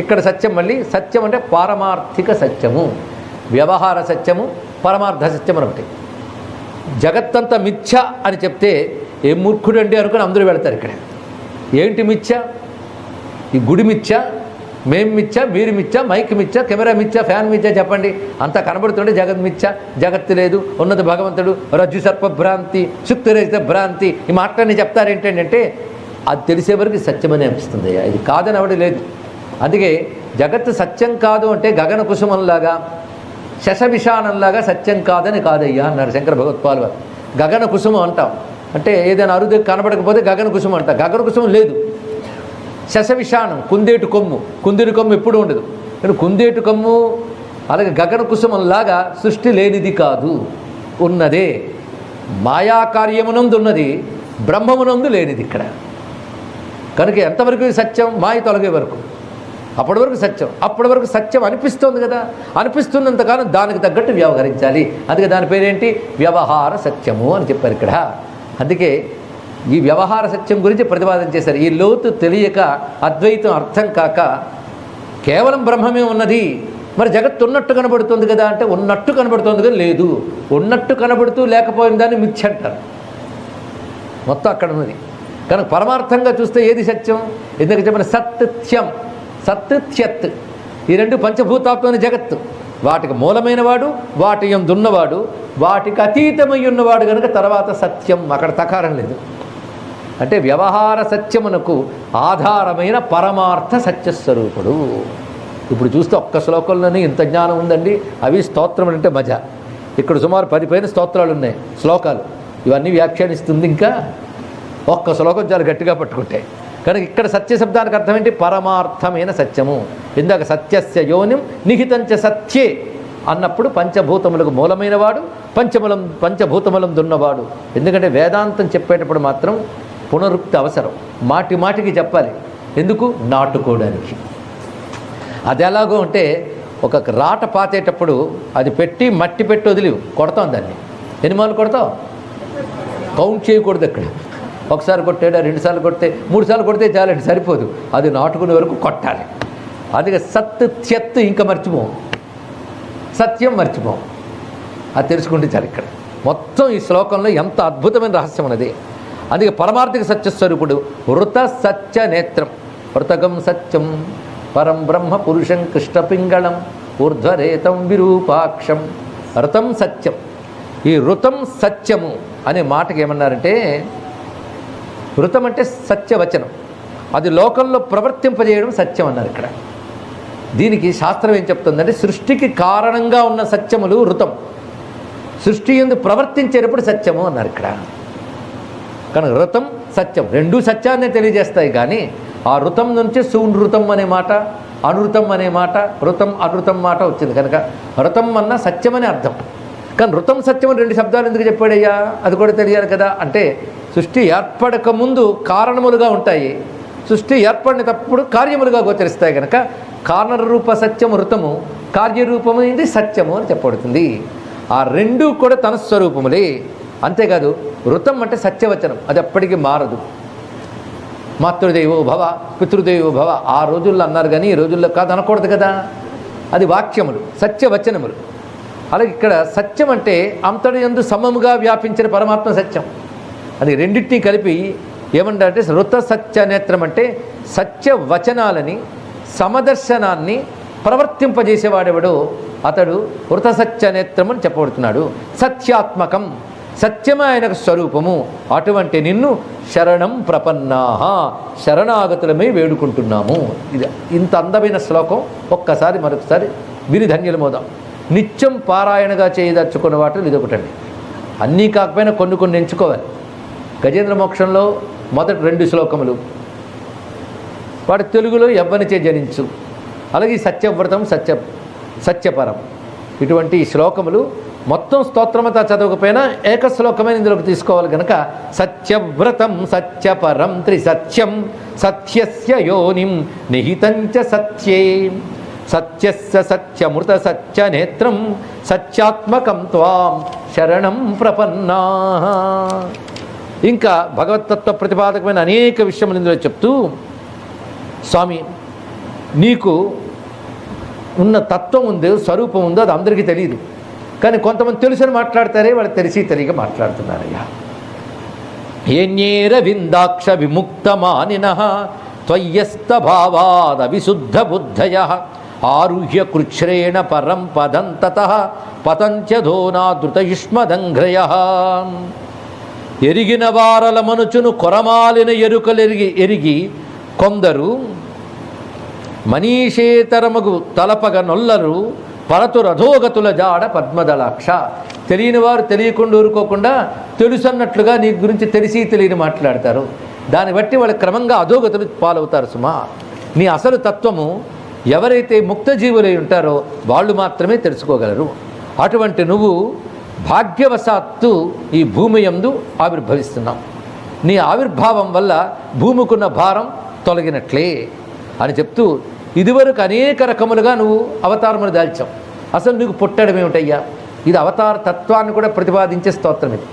ఇక్కడ సత్యం మళ్ళీ సత్యం అంటే పారమార్థిక సత్యము వ్యవహార సత్యము పరమార్థ సత్యం అని ఒకటి. జగత్తంతా మిథ్య అని చెప్తే ఏ మూర్ఖుడు అండి అనుకుని అందరూ వెళతారు ఇక్కడ. ఏంటి మిథ్య? ఈ గుడి మిథ్య మేం మిథ్య మీరు మిథ్య మైక్ మిథ్య కెమెరా మిథ్య ఫ్యాన్ మిథ్య చెప్పండి. అంతా కనబడుతుంటే జగత్ మిథ్య జగత్తు లేదు ఉన్నది భగవంతుడు రజ్జు సర్ప భ్రాంతి శుక్తిరహిత భ్రాంతి ఈ మాటలన్నీ చెప్తారేంటంటే అది తెలిసే వరకు సత్యమని అనిపిస్తుంది. ఇది కాదని అవడం లేదు. అందుకే జగత్తు సత్యం కాదు అంటే గగన కుసుమంలాగా శశవిషాణంలాగా సత్యం కాదని కాదయ్యా అన్నారు శంకర భగవత్పాల్ వారు గగన కుసుమం అంటాం. అంటే ఏదైనా అరుదు కనబడకపోతే గగన కుసుమం అంటాం. గగన కుసుమం లేదు. శశవిషానం కుందేటు కొమ్ము. కుందేటు కొమ్ము ఎప్పుడు ఉండదు. కానీ కుందేటు కొమ్ము అలాగే గగన కుసుమంలాగా సృష్టి లేనిది కాదు. ఉన్నదే. మాయాకార్యమునందు ఉన్నది బ్రహ్మమునందు లేనిది ఇక్కడ. కనుక ఎంతవరకు సత్యం? మాయ తొలగే వరకు. అప్పటి వరకు సత్యం. అప్పటి వరకు సత్యం అనిపిస్తుంది కదా. అనిపిస్తున్నంతకాలం దానికి తగ్గట్టు వ్యవహరించాలి. అందుకే దాని పేరేంటి? వ్యవహార సత్యము అని చెప్పారు ఇక్కడ. అందుకే ఈ వ్యవహార సత్యం గురించి ప్రతిపాదన చేశారు. ఈ లోతు తెలియక అద్వైతం అర్థం కాక కేవలం బ్రహ్మమే ఉన్నది. మరి జగత్తు ఉన్నట్టు కనబడుతుంది కదా అంటే ఉన్నట్టు కనబడుతుంది కానీ లేదు. ఉన్నట్టు కనబడుతూ లేకపోయిన దాన్ని మిథ్య అంటారు. మొత్తం అక్కడ ఉన్నది. కనుక పరమార్థంగా చూస్తే ఏది సత్యం? ఎందుకు చెప్పిన సత్యం సత్యత్ ఈ రెండు పంచభూతాత్మైన జగత్తు. వాటికి మూలమైన వాడు వాటి దున్నవాడు వాటికి అతీతమై ఉన్నవాడు కనుక తర్వాత సత్యం అక్కడ తకారం లేదు. అంటే వ్యవహార సత్యమునకు ఆధారమైన పరమార్థ సత్యస్వరూపుడు. ఇప్పుడు చూస్తే ఒక్క శ్లోకంలోనే ఇంత జ్ఞానం ఉందండి. అవి స్తోత్రం అంటే మజ. ఇక్కడ సుమారు పది పైన స్తోత్రాలు ఉన్నాయి శ్లోకాలు. ఇవన్నీ వ్యాఖ్యానిస్తుంది ఇంకా ఒక్క శ్లోకం చాలా గట్టిగా పట్టుకుంటాయి కనుక ఇక్కడ సత్య శబ్దానికి అర్థం ఏంటి పరమార్థమైన సత్యము. ఇందాక సత్యస్య యోనిం నిహితంచ సత్యే అన్నప్పుడు పంచభూతములకు మూలమైన వాడు పంచములం పంచభూతములం దున్నవాడు. ఎందుకంటే వేదాంతం చెప్పేటప్పుడు మాత్రం పునరుక్తి అవసరం. మాటి మాటికి చెప్పాలి. ఎందుకు? నాటుకోవడానికి అది ఎలాగో అంటే ఒక రాట పాతేటప్పుడు అది పెట్టి మట్టి పెట్టి వదిలి కొడతాం దాన్ని. ఎన్ని మార్లు కొడతావు కౌంట్ చేయకూడదు అక్కడ. ఒకసారి కొట్టాడా రెండుసార్లు కొడితే మూడుసార్లు కొడితే చాలండి సరిపోదు. అది నాటుకునే వరకు కొట్టాలి. అందుకే సత్ త్యత్ ఇంకా మర్చిపోం సత్యం మర్చిపోం అది తెలుసుకుంటే చాలు ఇక్కడ. మొత్తం ఈ శ్లోకంలో ఎంత అద్భుతమైన రహస్యం ఉన్నది. అందుకే పరమార్థిక సత్యస్వరూపుడు వృత సత్య నేత్రం. వృతకం సత్యం పరం బ్రహ్మ పురుషం కృష్ణపింగళం ఊర్ధ్వరేతం విరూపాక్షం. ఋతం సత్యం. ఈ వృతం సత్యము అనే మాటకి ఏమన్నారంటే వృతం అంటే సత్యవచనం. అది లోకంలో ప్రవర్తింపజేయడం సత్యం అన్నారు ఇక్కడ. దీనికి శాస్త్రం ఏం చెప్తుందంటే సృష్టికి కారణంగా ఉన్న సత్యములు వృతం. సృష్టి ఎందు ప్రవర్తించేటప్పుడు సత్యము అన్నారు ఇక్కడ. కనుక వృతం సత్యం రెండూ సత్యాన్ని తెలియజేస్తాయి కానీ ఆ వృతం నుంచి సునృతం అనే మాట అనృతం అనే మాట వృతం అనృతం మాట వచ్చింది. కనుక వృతం అన్న సత్యం అనే అర్థం. కానీ వృతం సత్యం రెండు శబ్దాలు ఎందుకు చెప్పాడయ్యా? అది కూడా తెలియాలి కదా. అంటే సృష్టి ఏర్పడక ముందు కారణములుగా ఉంటాయి. సృష్టి ఏర్పడినప్పుడు కార్యములుగా గోచరిస్తాయి కనుక కారణరూప సత్యము ఋతము కార్యరూపమైంది సత్యము అని చెప్పబడుతుంది. ఆ రెండూ కూడా తన స్వరూపములే. అంతేకాదు ఋతం అంటే సత్యవచనం అది ఎప్పటికీ మారదు. మాతృదేవో భవ పితృదేవో భవ ఆ రోజుల్లో అన్నారు కానీ ఈ రోజుల్లో కాదు అనకూడదు కదా. అది వాక్యములు సత్యవచనములు. అలాగే ఇక్కడ సత్యం అంటే అంతటి ఎందు సమముగా వ్యాపించిన పరమాత్మ సత్యం. అది రెండింటినీ కలిపి ఏమంటారంటే ఋత సత్య నేత్రం అంటే సత్య వచనాలని సమదర్శనాన్ని ప్రవర్తింపజేసేవాడెవడో అతడు వృత సత్య నేత్రం అని చెప్పబడుతున్నాడు. సత్యాత్మకం సత్యమైన ఆయనకు స్వరూపము. అటువంటి నిన్ను శరణం ప్రపన్నాహ శరణాగతులమై వేడుకుంటున్నాము. ఇది ఇంత అందమైన శ్లోకం. ఒక్కసారి మరొకసారి విని ధన్యులమోదాం నిత్యం పారాయణగా చేయదలుచుకున్న వాటిలో ఇది ఒకటండి అన్నీ కాకపోయినా కొన్ని కొన్ని ఎంచుకోవాలి. గజేంద్ర మోక్షంలో మొదటి రెండు శ్లోకములు. వాడు తెలుగులో ఎవ్వనిచే జనించు. అలాగే ఈ సత్యవ్రతం సత్య సత్యపరం. ఇటువంటి శ్లోకములు మొత్తం స్తోత్రమంతా చదవకపోయినా ఏక శ్లోకమైన ఇందులోకి తీసుకోవాలి కనుక సత్యవ్రతం సత్యపరం త్రిసత్యం సత్యస్య యోనిం నిహితంచ సత్యే. సత్యస్య సత్యమృత సత్య నేత్రం సత్యాత్మకం త్వాం శరణం ప్రపన్నా. ఇంకా భగవతత్వ ప్రతిపాదకమైన అనేక విషయములు ఇందులో చెప్తూ స్వామి నీకు ఉన్న తత్వం ఉంది స్వరూపం ఉందో అది అందరికీ తెలియదు కానీ కొంతమంది తెలుసని మాట్లాడతారే వాళ్ళు తెలిసి తెలియక మాట్లాడుతున్నారయ్యా. ఏన్యేర విందాక్ష విముక్తమానిన త్వయ్యస్త భావాద విశుద్ధ బుద్ధయ ఆరుహ్య కృచ్ఛ్రేణ పరం పదం తత పతంచధోనాదృతయుష్మదంఘ్రయ ఎరిగిన వారల మనుచును కొరమాలిన ఎరుకలెరిగి ఎరిగి కొందరు మనీషేతరముగు తలపగ నొల్లరు పరతు రథోగతుల జాడ పద్మదలాక్ష. తెలియని వారు తెలియకుండా ఊరుకోకుండా తెలుసన్నట్లుగా నీ గురించి తెలిసి తెలియని మాట్లాడతారు. దాన్ని బట్టి వాళ్ళు క్రమంగా అధోగతులు పాలవుతారు సుమా. నీ అసలు తత్వము ఎవరైతే ముక్త జీవులై ఉంటారో వాళ్ళు మాత్రమే తెలుసుకోగలరు. అటువంటి నువ్వు భాగ్యవశాత్తు ఈ భూమి యందు ఆవిర్భవిస్తున్నాం. నీ ఆవిర్భావం వల్ల భూమికున్న భారం తొలగినట్లే అని చెప్తూ ఇదివరకు అనేక రకములుగా నువ్వు అవతారములు దాల్చావు. అసలు నీకు పుట్టడం ఏమిటయ్యా ఇది అవతార తత్వాన్ని కూడా ప్రతిపాదించే స్తోత్రం ఇది.